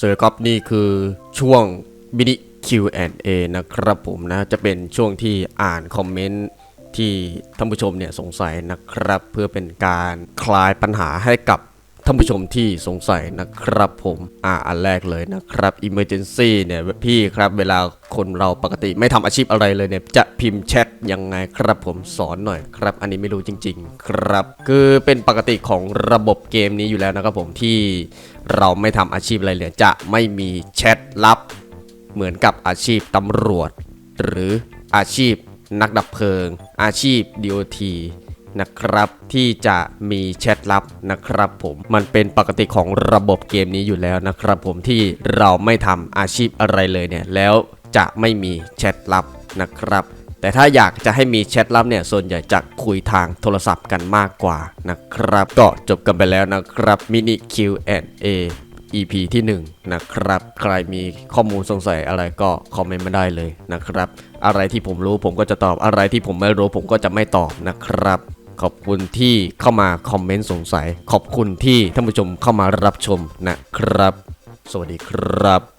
เซอร์ครับนี่คือช่วงมินิ Q&A นะครับผมนะจะเป็นช่วงที่อ่านคอมเมนต์ที่ท่านผู้ชมเนี่ยสงสัยนะครับ เพื่อเป็นการคลายปัญหาให้กับ ท่านผู้ชมที่สงสัยนะครับผมอ่าอันแรกเลยนะครับ Emergency เนี่ยพี่ครับเวลาคนเราปกติไม่ทำอาชีพอะไรเลยเนี่ยจะพิมพ์แชทยังไงครับผมสอนหน่อยครับ อันนี้ไม่รู้จริง ๆ ครับ คือเป็นปกติของระบบเกมนี้อยู่แล้วนะครับผมที่เราไม่ทำอาชีพอะไรเลยจะไม่มีแชทลับ เหมือนกับอาชีพตำรวจ หรืออาชีพนักดับเพลิง อาชีพ DOT นะครับที่จะมีแชทลับนะครับผมมันเป็นปกติของระบบเกมนี้อยู่แล้วนะครับผมที่เราไม่ทำอาชีพอะไรเลยเนี่ยแล้วจะไม่มีแชทลับนะครับแต่ถ้าอยากจะให้มีแชทลับเนี่ย ส่วนใหญ่จะคุยทางโทรศัพท์กันมากกว่านะครับ ก็จบกันไปแล้วนะครับมินิ Q&A EP ที่ 1 นะครับ ใครมีข้อมูลสงสัยอะไรก็คอมเมนต์มาได้เลยนะครับ อะไรที่ผมรู้ผมก็จะตอบอะไรที่ผมไม่รู้ผมก็จะไม่ตอบนะครับ ขอบคุณที่เข้ามาคอมเมนต์สงสัย ขอบคุณที่ท่านผู้ชมเข้ามารับชมนะครับ สวัสดีครับ